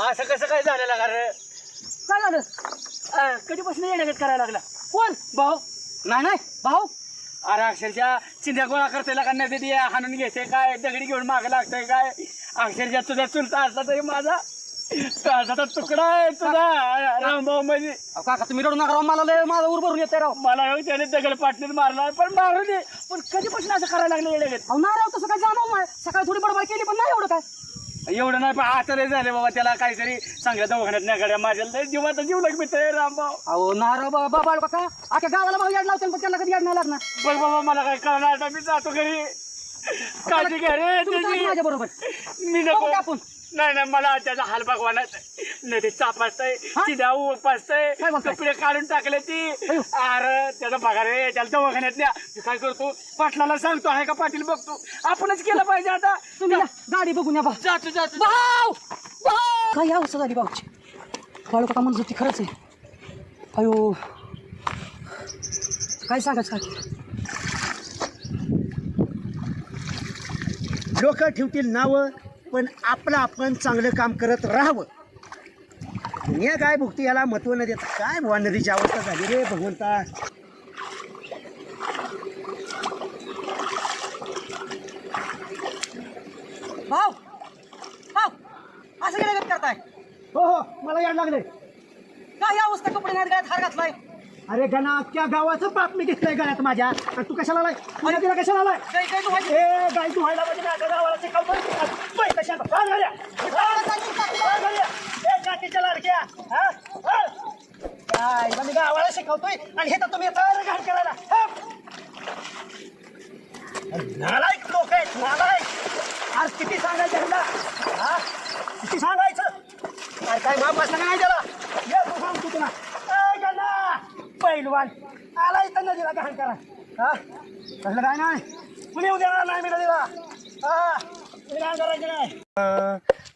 असं कसं काय झालेलं का रे काय झालं? कधीपासून येण्यागत करायला लागला? कोण? भाऊ? नाही नाही. भाऊ? अरे अक्षरशः चिंध्या गोळा करतोय का नाही ते हाणून घेते काय? दगडी घेऊन मागे लागतोय काय? अक्षरशः तुझा चुलता असला तरी माझा. काळजाचा तुकडा आहे तुझा. रामभाऊ म्हणजे. अहो, काका तुम्ही रडू नका राव. मला लय माझा उर भरून येते राव. मला त्याने दगड पाटणीत मारला पण मारू दे. पण कधीपासून असं करायला लागलं येण्यागत अहो नाही राव तसं काय जाणव सकाळी थोडी बडबड केली पण नाही एवढं काय? एवढं नाही पण आता लय झाले बाबा त्याला काहीतरी चांगल्या दवाखान्यात नाही गाड्या माझ्या लय जीवाचा जीव लागत रामभाऊ अहो नाही राव बाबा बाबा काका अख्या गावाला भाऊ याड लावते पण त्याला कधी याड नाही लागणार. बघ बाबा मला काय कळणार आता मी जातो घरी. काळजी घ्या रे माझ्या बरोबर मी नको. आपण. नाही नाही मला त्याचा हाल बघवानाच नदी चापासतय हा? चिद्या उपासतय काय बोलताय? कपडे काढून टाकले ती. अयो. अरे त्याचा पगार रे त्याला दवाखान्यात न्या. मी काय करतो? पाटलाला सांगतो आहे का पाटील बघतो. आपणच केलं पाहिजे आता. तुम्ही या, गाडी बघून या बा. जातो जातो. भाऊ! भाऊ! काय अवस्था झाली भाऊची बाळू काका म्हणत होती खरंच आहे. अयो. काय सांगायचं काय? लोक ठेवतील नावं पण आपलं आपण चांगलं काम करत राहावं. दुनिया काय भुगती याला महत्त्व न देत. काय बुवा नदीची अवस्था झाली रे भगवंता. भाऊ भाऊ असं गेलं करताय? हो हो मला याड लागले. काय अवस्था कपडे नाहीत गळ्यात हार घातलाय? अरे गणा अख्ख्या गावाचं पाप मी घेतलंय गळ्यात माझ्या. आणि तू कशाला आलाय? आणि तिला कशाला आलाय? काय काय तुम्हाला ए गाय तू व्हायला पाहिजे अख्ख्या गावाला शिकवतोय. बाई, कशा हा, गाड्या. हा, गाड्या. ए, जातीच्या लाडक्या हा? हा? काय बा, मी गावाला शिकवतोय आणि हे तर तुम्ही तर घाण करायला. हा? नालायक लोक आहेत नालायक. आज किती सांगायचं ह्यांना? हा? किती सांगायचं? अरे काय माप असलं का नाही त्याला ये तू सांग तू तुला. ए, गण्णा, पैलवान. आला इथं नदीला घाण करा हा? कसलं काय नाही? कुणी उद्या नाही मी नदीला? हा? तुम्ही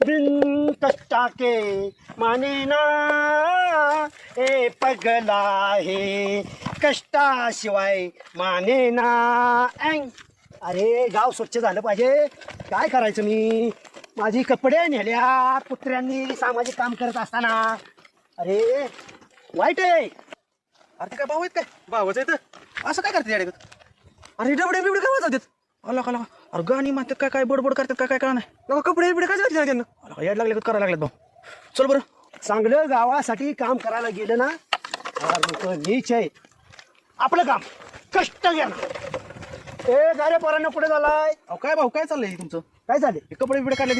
बिन कष्टाके माने ना ए पगला हे कष्टाशिवाय मानेना. अँग अरे गाव स्वच्छ झालं पाहिजे. काय करायचं मी? माझी कपडे नेल्या कुत्र्यांनी सामाजिक काम करत असताना. अरे वाईट आहे. अरे ते काय भाऊ आहेत काय? भावच आहेत असं काय करते अरे डबडे बिबडे काय वाजवतात? अला कला अरे गाणी म्हणतात काय काय बडबड करतात काय काय कळा नाही लोक कपडे बिबडे काय घातले त्यांना? अला याड लागले करायला लागलेत भाऊ? चल बरं. चांगलं गावासाठी काम करायला गेलं ना लोक नीच आहे आपलं काम कष्ट घेणं. ए गाड्या पोरांना पुढे झालाय? अहो काय भाऊ काय चाललंय तुमचं? काय झाले कपडे बिबडे काढले